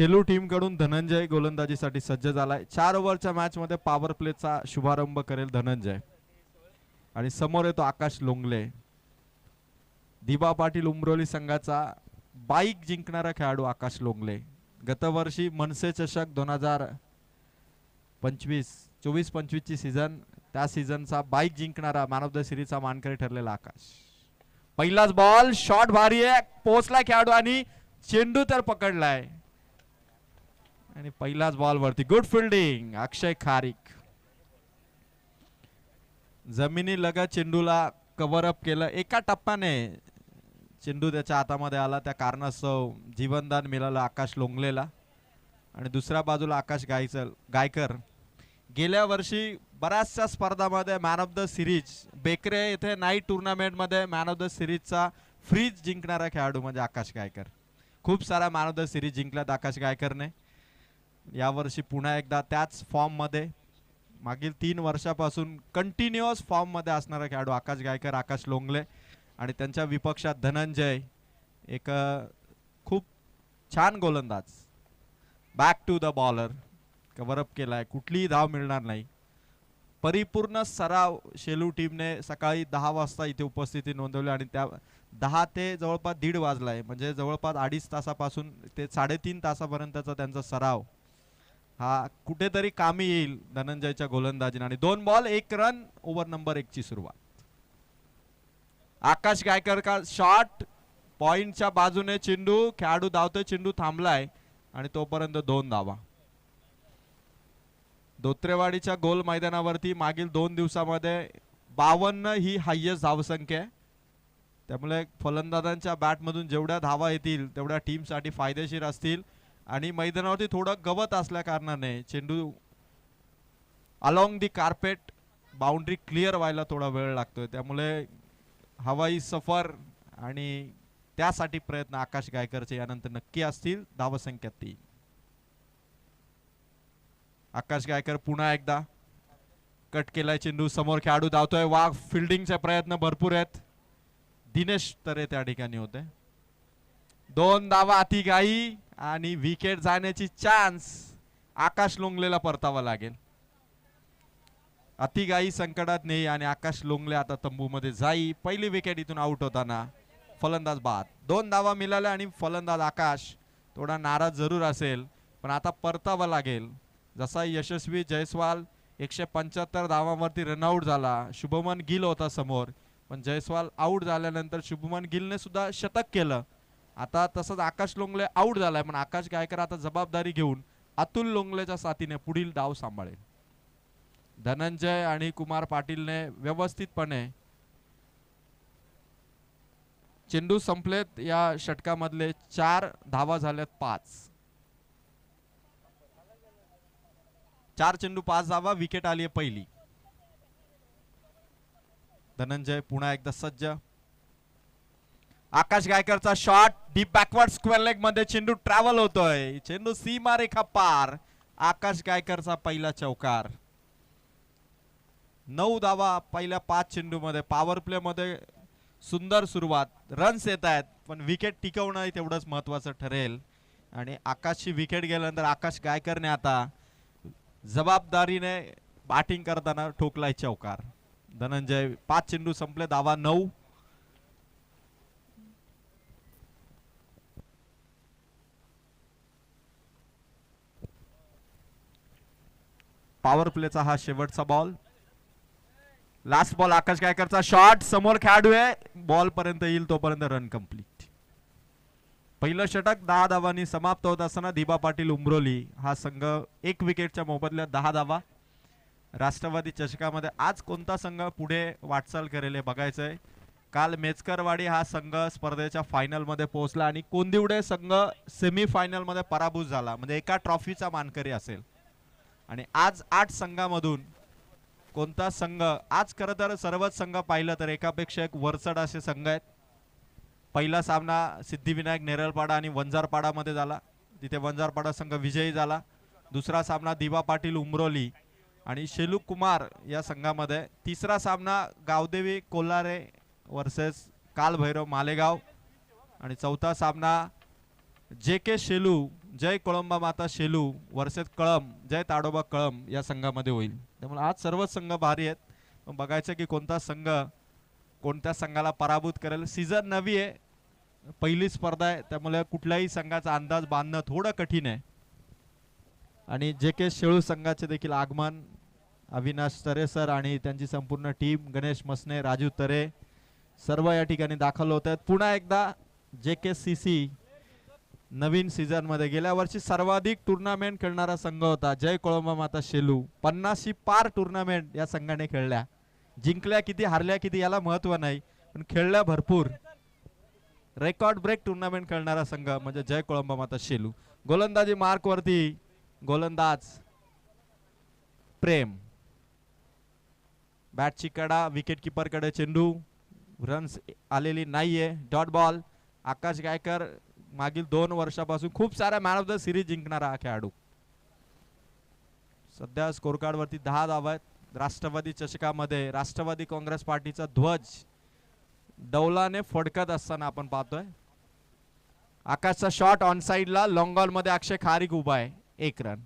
शेलू टीमकडून धनंजय गोलंदाजीसाठी सज्ज झालाय. चार ओव्हरच्या मॅचमध्ये पॉवर प्लेचा शुभारंभ करेल धनंजय. आणि समोर येतो आकाश लोंगले. दिबा पाटील उमरोली संघाचा बाईक जिंकणारा खेळाडू आकाश लोंगले. गतवर्षी मनसे चषक दोन हजार पंचवीस चोवीस पंचवीसची सीझन त्या सीझनचा बाईक जिंकणारा मॅन ऑफ द सिरीजचा मानकरी ठरलेला आकाश. पहिलाच बॉल शॉट भारी आहे पोचला खेळाडू आणि चेंडू तर पकडलाय. आणि पहिलाच बॉल वरती. Good fielding Akshay Kharik. जमिनी लगत चेंडूला कव्हर अप केलं. एका टप्प्याने चेंडू त्याच्या हातामध्ये आला. त्या कारणास्तव जीवनदान मिळालं आकाश लोंगलेला. आणि दुसऱ्या बाजूला आकाश गायचल गायकर. गेल्या वर्षी बऱ्याचशा स्पर्धामध्ये man of the series Bekare येथे नाईट टुर्नामेंटमध्ये मॅन ऑफ द सिरीजचा फ्रीज जिंकणारा खेळाडू म्हणजे आकाश गायकर. खूप सारा मॅन ऑफ द सिरीज जिंकल्यात आकाश गायकरने. यावर्षी पुन्हा एकदा त्याच फॉर्ममध्ये मागील तीन वर्षापासून कंटिन्युअस फॉर्ममध्ये असणारा खेळाडू आकाश गायकर आकाश लोंगले आणि त्यांच्या विपक्षात धनंजय एक खूप छान गोलंदाज. Back to the bowler cover up केलाय. कुठलीही धाव मिळणार नाही. परिपूर्ण सराव शेलू टीमने सकाळी दहा वाजता इथे उपस्थिती नोंदवली आणि त्या दहा ते जवळपास दीड वाजलाय. म्हणजे जवळपास अडीच तासापासून ते साडेतीन तासापर्यंतचा त्यांचा सराव हा कुठेतरी कामी येईल धनंजयच्या गोलंदाजीने. आणि दोन बॉल एक रन ओव्हर नंबर एक ची सुरुवात. आकाश गायकर का शॉट पॉइंटच्या बाजूने चेंडू खेळाडू धावतोय चेंडू थांबलाय आणि तोपर्यंत दोन धावा. धोत्रेवाडीच्या गोल मैदानावरती मागील दोन दिवसामध्ये बावन्न ही हायेस्ट धावसंख्या आहे. त्यामुळे फलंदाजांच्या बॅटमधून जेवढ्या धावा येतील तेवढ्या टीमसाठी फायदेशीर असतील. आणि मैदानावरती थोडं गवत असल्या कारणाने चेंडू along the carpet boundary clear व्हायला थोडा वेळ लागतोय. त्यामुळे हवाई सफर आणि त्यासाठी प्रयत्न आकाश गायकरचे यानंतर नक्की असतील. धावसंख्या तीन. आकाश गायकर पुन्हा एकदा कट केलाय चेंडू. समोर खेळाडू धावतोय. वाघ फिल्डिंगचे प्रयत्न भरपूर आहेत. दिनेश तरे त्या ठिकाणी होते. दोन धावा अति गाई आणि विकेट जाण्याची चान्स आकाश लोंगलेला परतावा लागेल. अतिगाई संकटात नाही आणि आकाश लोंगले आता तंबूमध्ये जाई. पहिली विकेट इथून आउट होताना फलंदाज बाद. दोन धावा मिळाल्या आणि फलंदाज आकाश थोडा नाराज जरूर असेल पण आता परतावा लागेल. जसा यशस्वी जयस्वाल एकशे पंच्याहत्तर धावांवरती रनआउट झाला. शुभमन गिल होता समोर पण जयस्वाल आऊट झाल्यानंतर शुभमन गिलने सुद्धा शतक केलं. आता तसंच आकाश लोंगले आऊट झालाय पण आकाश गायकर आता जबाबदारी घेऊन अतुल लोंगलेच्या साथीने पुढील डाव सांभाळेल. धनंजय आणि कुमार पाटीलने व्यवस्थितपणे चेंडू संपलेत या षटकामधले चार धावा झाल्यात पाच. चार चेंडू पाच धावा विकेट आली आहे पहिली. धनंजय पुन्हा एकदा सज्ज. आकाश गायकरचा शॉट डीप बॅकवर्ड स्क्वेअर लेगमध्ये चेंडू ट्रॅव्हल होतोय. चेंडू सीमा रेखा पार आकाश गायकरचा पहिला चौकार. नऊ धावा पहिल्या पाच चेंडू मध्ये पॉवर प्ले मध्ये सुंदर सुरुवात. रन्स येत आहेत पण विकेट टिकवणं तेवढंच महत्वाचं ठरेल. आणि आकाशची विकेट गेल्यानंतर आकाश गायकरने आता जबाबदारीने बॅटिंग करताना ठोकलाय चौकार. धनंजय पाच चेंडू संपले धावा नऊ. पॉवर प्लेचा हा शेवटचा बॉल लास्ट बॉल आकाश गायकरचा शॉट समोर खेळाडू आहे बॉल पर्यंत येईल तोपर्यंत रन कंप्लीट पहिलं षटक दहा धावांनी समाप्त होत असताना दिबा पाटील उमरोली हा संघ एक विकेटच्या मोबदल्यात दहा धावा. राष्ट्रवादी चषकामध्ये आज कोणता संघ पुढे वाटचाल करेल हे बघायचंय. काल मेचकरवाडी हा संघ स्पर्धेच्या फायनलमध्ये पोहोचला आणि कोंदिवडे संघ सेमी मध्ये पराभूत झाला. म्हणजे एका ट्रॉफीचा मानकरी असेल. आणि आज आठ संघामधून कोणता संघ आज खरं तर सर्वच संघ पाहिलं तर एकापेक्षा एक वरचढ असे संघ आहेत. पहिला सामना सिद्धिविनायक नेरळपाडा आणि वंजारपाडामध्ये झाला. तिथे वंजारपाडा संघ विजयी झाला. दुसरा सामना दिवा पाटील उमरोली आणि शेलू कुमार या संघामध्ये. तिसरा सामना गावदेवी कोल्हारे वर्सेस कालभैरव मालेगाव. आणि चौथा सामना जे के शेलू जय कोळंबा माता शेलू वर्षेत कळम जय ताडोबा कळम या संघामध्ये होईल. त्यामुळे आज सर्वच संघ भारी आहेत. बघायचं की कोणता संघ कोणत्या संघाला पराभूत करेल. सीझन नवी आहे. पहिली स्पर्धा आहे. त्यामुळे कुठल्याही संघाचा अंदाज बांधणं थोडं कठीण आहे. आणि जे के शेळू संघाचे देखील आगमन अविनाश तरे सर आणि त्यांची संपूर्ण टीम गणेश मसने राजू तरे सर्व या ठिकाणी दाखल होत आहेत. पुन्हा एकदा जे के सी सी नवीन सीझनमध्ये गेल्या वर्षी सर्वाधिक टुर्नामेंट खेळणारा संघ होता. जय कोळंबा माता शेलू. पन्नासशी पार टुर्नामेंट या संघाने खेळल्या. जिंकल्या किती हारल्या किती याला महत्त्व नाही पण खेळल्या भरपूर. रेकॉर्ड ब्रेक टुर्नामेंट खेळणारा संघ म्हणजे जय कोळंबा माता शेलू. गोलंदाजी मार्क वरती गोलंदाज. प्रेम. बॅटची कडा विकेटकडे चेंडू. रन्स आलेली नाहीये. डॉट बॉल आकाश गायकर मागील दोन वर्षापासून खूप साऱ्या मॅन ऑफ द सिरीज जिंकणारा हा खेळाडू. सध्या स्कोर दहा धावा आहेत. राष्ट्रवादी चषकामध्ये राष्ट्रवादी काँग्रेस पार्टीचा ध्वज डौलाने फडकत असताना आपण पाहतोय. आकाशचा शॉट ऑन साईडला लॉंगमध्ये अक्षय खारीक उभा आहे. एक रन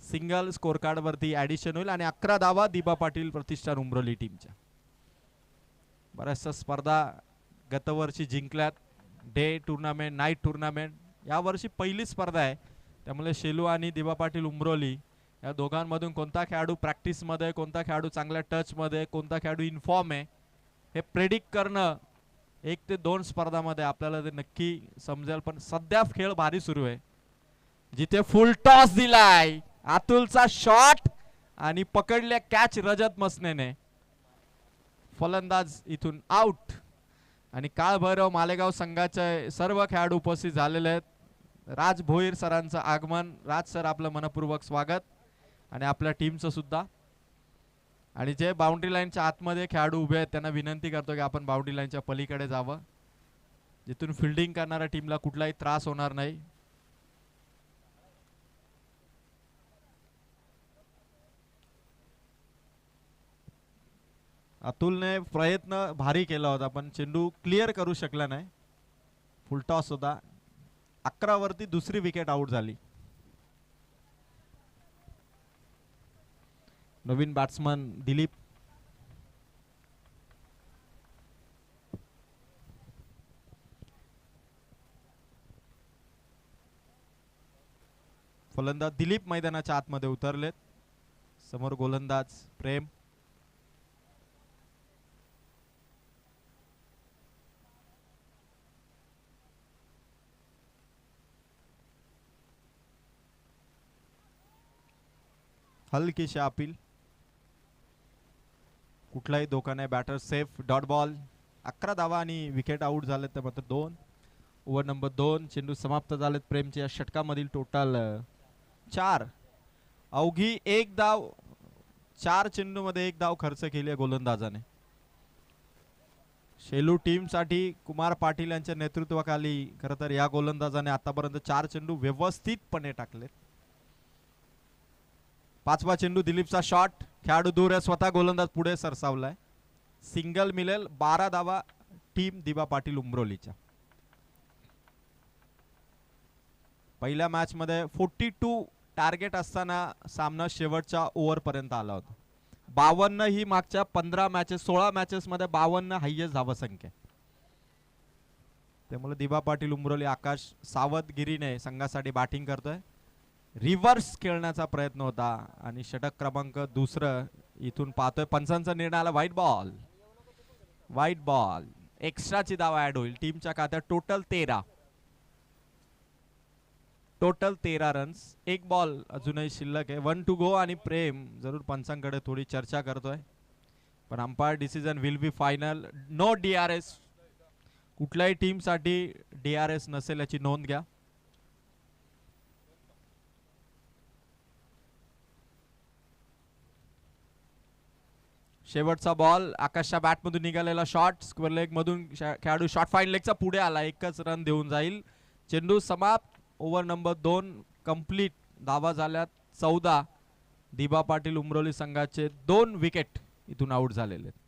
सिंगल स्कोर कार्डवरती ऍडिशन होईल आणि अकरा धावा दिबा पाटील प्रतिष्ठान उमरोली टीमच्या बऱ्याचशा स्पर्धा गतवर्षी जिंकल्यात. डे टुर्नामेंट नाईट टुर्नामेंट यावर्षी पहिली स्पर्धा आहे. त्यामुळे शेलू आणि दिवा पाटील उमरोली या दोघांमधून कोणता खेळाडू प्रॅक्टिसमध्ये कोणता खेळाडू चांगल्या टचमध्ये कोणता खेळाडू इन्फॉर्म आहे हे प्रेडिक्ट करणं एक ते दोन स्पर्धामध्ये आपल्याला ते नक्की समजेल. पण सध्या खेळ भारी सुरू आहे. जिथे फुल टॉस दिलाय अतुलचा शॉट आणि पकडल्या कॅच रजत मसनेने. फलंदाज इथून आउट आणि काळ भैरव मालेगाव संघाचे सर्व खेळाडू उपस्थित झालेले आहेत. राज भोईर सरांचं आगमन. राज सर आपलं मनपूर्वक स्वागत. आणि आपल्या टीमचं सुद्धा. आणि जे बाउंड्री लाईनच्या आतमध्ये खेळाडू उभे आहेत त्यांना विनंती करतो की आपण बाउंड्री लाईनच्या पलीकडे जावं. जिथून फिल्डिंग करणाऱ्या टीमला कुठलाही त्रास होणार नाही. अतुलने प्रयत्न भारी केला होता पण चेंडू क्लिअर करू शकला नाही. फुलटॉस होता. अकरावरती दुसरी विकेट आउट झाली. नवीन बॅट्समन दिलीप. फलंदाज दिलीप मैदानाच्या आतमध्ये उतरलेत. समोर गोलंदाज प्रेम. हलकीशी अपील. कुठलाही धोका नाही. बॅटर सेफ डॉट बॉल अकरा धावा आणि विकेट आउट झाले तर मात्र दोन. ओव्हर नंबर दोन. चेंडू समाप्त झालेत. प्रेमच्या षटकामधील टोटल चार. अवघी एक धाव चार चेंडूमध्ये एक धाव खर्च केली आहे गोलंदाजाने. शेलू टीमसाठी कुमार पाटील यांच्या नेतृत्वाखाली खरं तर या गोलंदाजाने आतापर्यंत चार चेंडू व्यवस्थितपणे टाकलेत. पाचवा चेंडू दिलीपचा शॉट खेळाडू दूर आहे स्वतः गोलंदाज पुढे सरसावलाय. सिंगल मिळेल बारा धावा टीम दिबा पाटील उमरोलीच्या. पहिल्या मॅच मध्ये फोर्टी टू टार्गेट असताना सामना शेवटच्या ओव्हरपर्यंत आला होता. बावन्न ही मागच्या पंधरा मॅचेस सोळा मॅचेस मध्ये बावन्न हायएस्ट धावसंख्या त्यामुळे दिबा पाटील उमरोली आकाश सावधगिरीने संघासाठी बॅटिंग करतोय. रिव्हर्स खेळण्याचा प्रयत्न होता आणि षटक क्रमांक दुसरं इथून पाहतोय. पंचांचा निर्णय आला. व्हाईट बॉल व्हाईट बॉल एक्स्ट्राची दावा ऍड होईल. टीमच्या खात्यात टोटल तेरा. टोटल तेरा रन्स एक बॉल अजूनही शिल्लक आहे. वन टू गो आणि प्रेम. जरूर पंचांकडे थोडी चर्चा करतोय. पण umpire decision will be final no D R S कुठल्याही टीमसाठी डी आर एस नसेल याची नोंद घ्या. शेवटचा बॉल आकाशच्या बॅटमधून निघालेला शॉट स्क्वेअर लेग मधून खेळाडू शॉर्ट फाईन लेगचा पुढे आला. एकच रन देऊन जाईल. चेंडू समाप्त. ओव्हर नंबर दोन कंप्लीट धावा झाल्यात चौदा. दिबा पाटील उमरोली संघाचे दोन विकेट इथून आउट झालेले आहेत.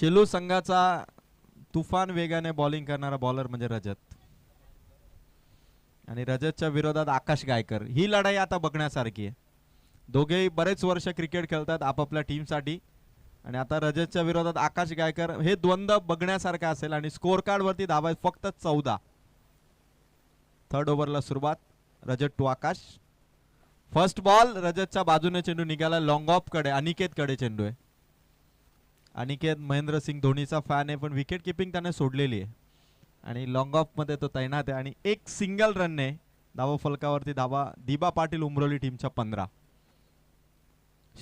शेलू संघाचा तुफान वेगाने बॉलिंग करणारा बॉलर म्हणजे रजत. आणि रजतच्या विरोधात आकाश गायकर. ही लढाई आता बघण्यासारखी आहे. दोघेही बरेच वर्ष क्रिकेट खेळतात आपापल्या टीमसाठी आणि आता रजतच्या विरोधात आकाश गायकर हे द्वंद्व बघण्यासारखं असेल आणि स्कोअर कार्डवरती धावा फक्त चौदा. थर्ड ओव्हरला सुरुवात. Rajat to Akash. First ball रजतच्या बाजूने चेंडू निघाला. लॉंग ऑफकडे अनिकेत कडे चेंडू आहे. अनिकेत महेंद्र सिंग धोनीचा फॅन आहे पण विकेट किपिंग त्याने सोडलेली आहे. आणि लॉंग ऑफमध्ये तो तैनात आहे. आणि एक सिंगल रनने धावा फलकावरती धावा दिबा पाटील उमरोली टीमच्या पंधरा.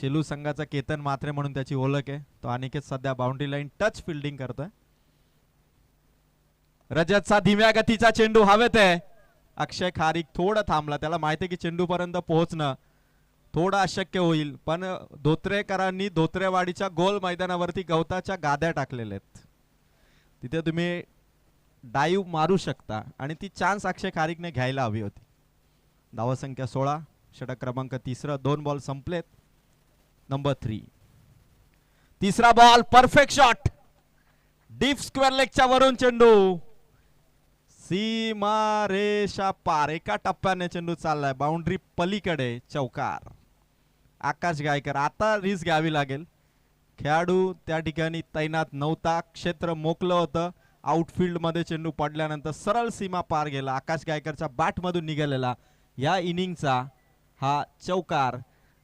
शेलू संघाचा केतन मात्रे म्हणून त्याची ओळख आहे. तो अनिकेत सध्या बाउंड्री लाईन टच फिल्डिंग करतोय. रजतचा धीम्या गतीचा चेंडू हवेत आहे. अक्षय खारीक थोडं थांबला. त्याला माहिती आहे की चेंडू पर्यंत पोहोचणं थोडं अशक्य होईल पण धोत्रेकरांनी धोत्रेवाडीच्या गोल मैदानावरती गवताच्या गाद्या टाकलेल्या आहेत. तिथे तुम्ही डाईव्ह मारू शकता आणि ती चान्स अक्षय खारिकने घ्यायला हवी होती. धावसंख्या सोळा षटक क्रमांक तिसरं दोन बॉल संपलेत. Number three. तिसरा ball perfect shot. Deep square लेगच्या वरून चेंडू. सीमा रेषा पार एका टप्प्याने चेंडू चाललाय बाउंड्री पलीकडे चौकार. आकाश गायकर आता रिस्क घ्यावी लागेल. खेळाडू त्या ठिकाणी तैनात नव्हता. क्षेत्र मोकलं होतं. आउटफील्डमध्ये चेंडू पडल्यानंतर सरळ सीमा पार गेला. आकाश गायकरच्या बॅटमधून निघालेला. या इनिंगचा हा चौकार.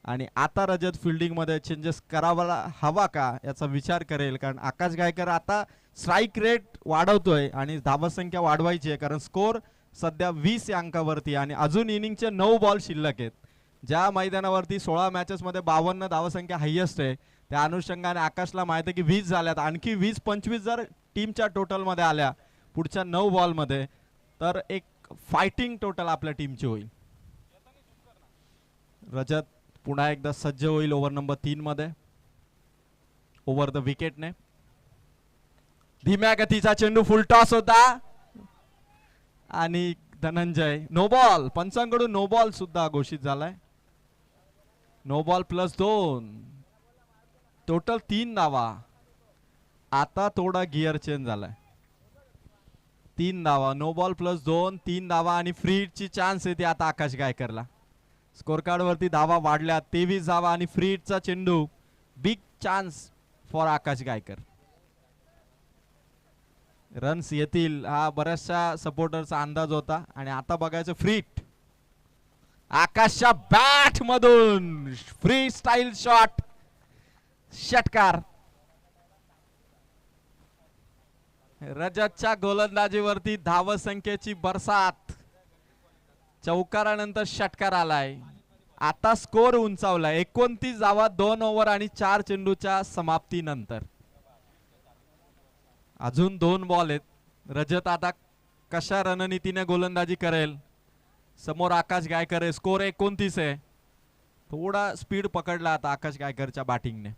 आणि आता रजत फिल्डिंगमध्ये चेंजेस करावा हवा का याचा विचार करेल. कारण आकाश गायकर आता स्ट्राईक रेट वाढवतोय आणि धावसंख्या वाढवायची आहे. कारण स्कोर सध्या वीस या अंकावरती आणि अजून इनिंगचे नऊ बॉल शिल्लक आहेत. ज्या मैदानावरती सोळा मॅचेसमध्ये बावन्न धावसंख्या हायेस्ट आहे त्या अनुषंगाने आकाशला माहिती आहे की वीस झाल्यात. आणखी वीस पंचवीस जर टीमच्या टोटलमध्ये आल्या पुढच्या नऊ बॉलमध्ये तर एक फायटिंग टोटल आपल्या टीमची होईल. रजत पुन्हा एकदा सज्ज होईल ओव्हर नंबर तीनमध्ये ओव्हर द विकेटने धीम्या गतीचा चेंडू फुल टॉस होता. आणि धनंजय नो बॉल पंचांकडून नो बॉल सुद्धा घोषित झालाय. नो बॉल प्लस दोन. टोटल तीन धावा. आता थोडा गिअर चेंज झालाय. तीन धावा. नो बॉल प्लस दोन तीन धावा आणि फ्रीडची चान्स येते आता आकाश गायकरला. स्कोर कार्डवरती धावा वाढल्या तेवीस धावा आणि फ्रीडचा चेंडू. Big chance for Akash Gaykar. Runs येतील. हा बऱ्याचशा सपोर्टरचा अंदाज होता. आणि आता बघायचं फ्रीट आकाशच्या बॅट मधून फ्री स्टाईल शॉट षटकार. रजतच्या गोलंदाजीवरती धाव संख्येची बरसात. चौकारानंतर षटकार आलाय. आता स्कोर उंचावलाय. एकोणतीस धावा दोन ओव्हर आणि चार चेंडूच्या समाप्तीनंतर. अजून दोन बॉल आहेत. रजत आता कशा रणनीतीने गोलंदाजी करेल? समोर आकाश गायकर आहे. स्कोर एकोणतीस आहे. थोडा स्पीड पकडला आता आकाश गायकरच्या बॅटिंगने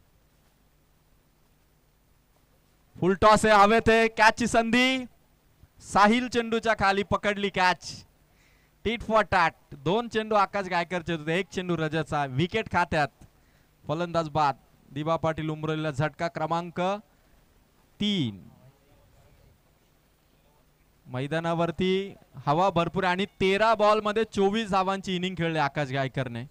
फुल टॉस आहे हवेत आहे. कॅचची संधी. साहिल चेंडूच्या खाली पकडली कॅच टीट फॉर टॅट दोन चेंडू आकाश गायकरचे होते. एक चेंडू रजाचा विकेट खात्यात. फलंदाज बाद. दिबा पाटील उमरलेला झटका क्रमांक तीन. मैदानावरती हवा भरपूर आहे आणि तेरा बॉलमध्ये चोवीस धावांची इनिंग खेळली आकाश गायकरने.